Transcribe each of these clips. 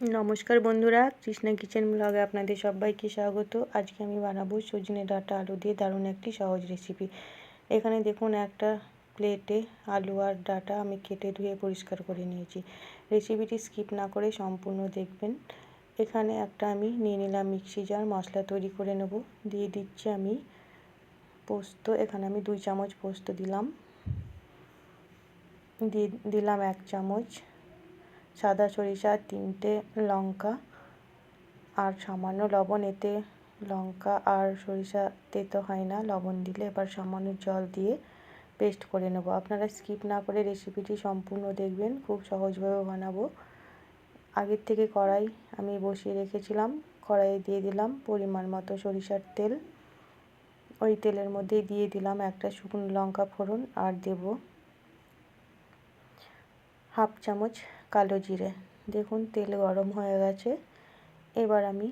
নমস্কার বন্ধুরা, কৃষ্ণা কিচেন ব্লগে আপনাদের সবাইকে স্বাগত। আজকে আমি বানাবো সজনে ডাঁটা আলু দিয়ে দারুণ একটি সহজ রেসিপি এখানে দেখুন, একটা প্লেটে আলু আর ডাঁটা আমি কেটে ধুয়ে পরিষ্কার করে নিয়েছি। রেসিপিটি স্কিপ না করে সম্পূর্ণ দেখবেন। এখানে একটা আমি নিয়ে নিলাম মিক্সি জার মশলা তৈরি করে নেব। দিয়ে দিচ্ছি আমি পোস্ত, এখানে আমি দুই চামচ পোস্ত দিলাম। দিয়ে দিলাম এক চামচ সাদা সরিষা, তিনটে লঙ্কা আর সামান্য লবণ। এতে লঙ্কা আর সরিষা তেতো হয় না, লবণ দিলে এবার সামান্য জল দিয়ে পেস্ট করে নেব। আপনারা স্কিপ না করে রেসিপিটি সম্পূর্ণ দেখবেন, খুব সহজভাবে বানাবো। আগের থেকে কড়াই আমি বসিয়ে রেখেছিলাম, কড়াইয়ে দিয়ে দিলাম পরিমাণ মতো সরিষার তেল। ওই তেলের মধ্যে দিয়ে দিলাম একটা শুকনো লঙ্কা ফোড়ন আর দেব হাফ চামচ কালো জিরে। দেখুন, তেল গরম হয়ে গেছে। এবার আমি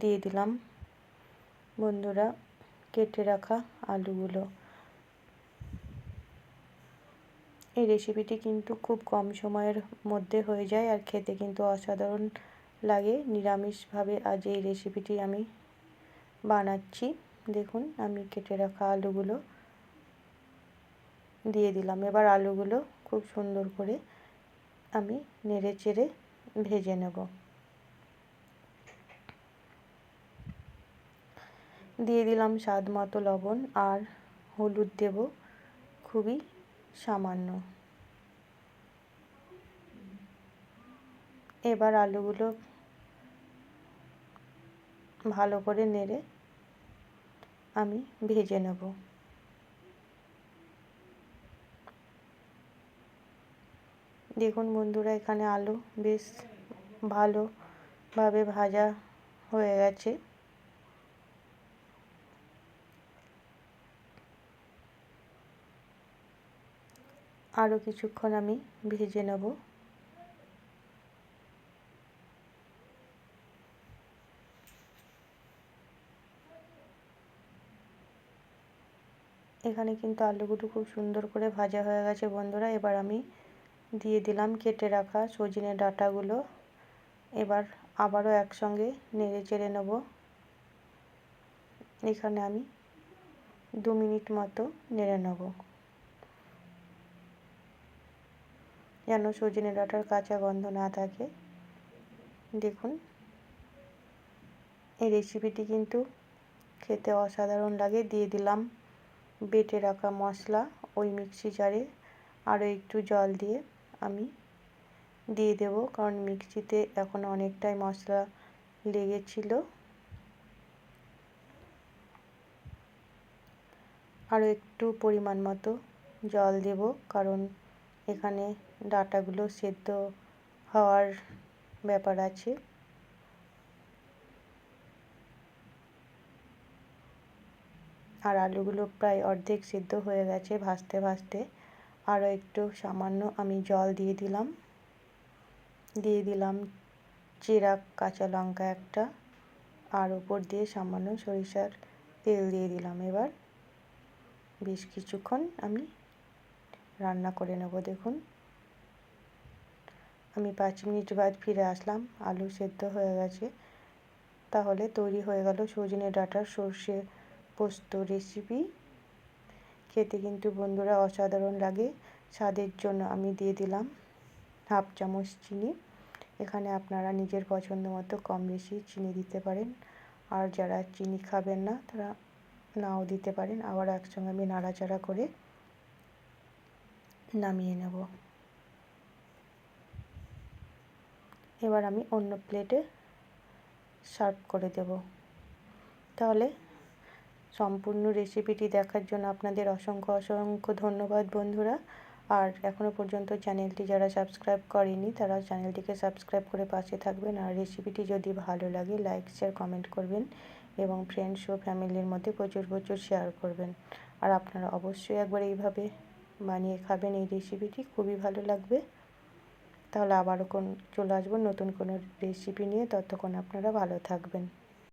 দিয়ে দিলাম, বন্ধুরা, কেটে রাখা আলুগুলো। এই রেসিপিটি কিন্তু খুব কম সময়ের মধ্যে হয়ে যায় আর খেতে কিন্তু অসাধারণ লাগে। নিরামিষভাবে আজ এই রেসিপিটি আমি বানাচ্ছি। দেখুন, আমি কেটে রাখা আলুগুলো দিয়ে দিলাম। এবার আলুগুলো খুব সুন্দর করে আমি নেড়ে চেড়ে ভেজে নেব। দিয়ে দিলাম স্বাদ মতো লবণ আর হলুদ দেব, খুবই সামান্য। এবার আলুগুলো ভালো করে নেড়ে আমি ভেজে নেব। দেখুন বন্ধুরা, এখানে আলু বেশ ভালোভাবে ভাজা হয়ে গেছে। আরও কিছুক্ষণ আমি ভেজে নেব। এখানে কিন্তু আলুগুলো খুব সুন্দর করে ভাজা হয়ে গেছে বন্ধুরা। এবার আমি দিয়ে দিলাম কেটে রাখা সজনে ডাটাগুলো। এবার আবারও একসঙ্গে নেড়ে চেড়ে নেব। এখানে আমি দু মিনিট মতো নেড়ে নেব। যেন সজনে ডাটার কাঁচা গন্ধ না থাকে। দেখুন, এই রেসিপিটি কিন্তু খেতে অসাধারণ লাগে। দিয়ে দিলাম বেটে রাখা মশলা ওই মিক্সি জারে। আরও একটু জল দিয়ে আমি দিয়ে দেব, কারণ মিক্সিতে এখন অনেকটাই মশলা লেগেছিল। আরও একটু পরিমাণ মতো জল দেব, কারণ এখানে ডাটাগুলো সেদ্ধ হওয়ার ব্যাপার আছে। আর আলুগুলো প্রায় অর্ধেক সিদ্ধ হয়ে গেছে ভাজতে ভাজতে। আরও একটু সামান্য আমি জল দিয়ে দিলাম। দিয়ে দিলাম চিরা কাঁচা লঙ্কা একটা আর ওপর দিয়ে সামান্য সরিষার তেল দিয়ে দিলাম এবার। বেশ কিছুক্ষণ আমি রান্না করে নেব, দেখুন। আমি পাঁচ মিনিট বাদ ফিরে আসলাম, আলু সেদ্ধ হয়ে গেছে। তাহলে তৈরি হয়ে গেল সজনে ডাঁটার সর্ষে পোস্ত রেসিপি খেতে কিন্তু বন্ধুরা অসাধারণ লাগে। স্বাদের জন্য আমি দিয়ে দিলাম হাফ চামচ চিনি। এখানে আপনারা নিজের পছন্দ মতো কম বেশি চিনি দিতে পারেন। আর যারা চিনি খাবেন না, তারা নাও দিতে পারেন। আবার একসঙ্গে আমি নাড়াচাড়া করে নামিয়ে নেব। এবার আমি অন্য প্লেটে সার্ভ করে দেব। তাহলে সম্পূর্ণ রেসিপিটি দেখার জন্য আপনাদের অসংখ্য অসংখ্য ধন্যবাদ বন্ধুরা। আর এখনও পর্যন্ত চ্যানেলটি যারা সাবস্ক্রাইব করেনি, তারা চ্যানেলটিকে সাবস্ক্রাইব করে পাশে থাকবেন। আর রেসিপিটি যদি ভালো লাগে লাইক শেয়ার কমেন্ট করবেন এবং ফ্রেন্ডস ও ফ্যামিলির মধ্যে প্রচুর প্রচুর শেয়ার করবেন। আর আপনারা অবশ্যই একবার এইভাবে বানিয়ে খাবেন এই রেসিপিটি খুবই ভালো লাগবে। তাহলে আবারও কোন, চলে আসব নতুন কোনো রেসিপি নিয়ে। ততক্ষণ আপনারা ভালো থাকবেন।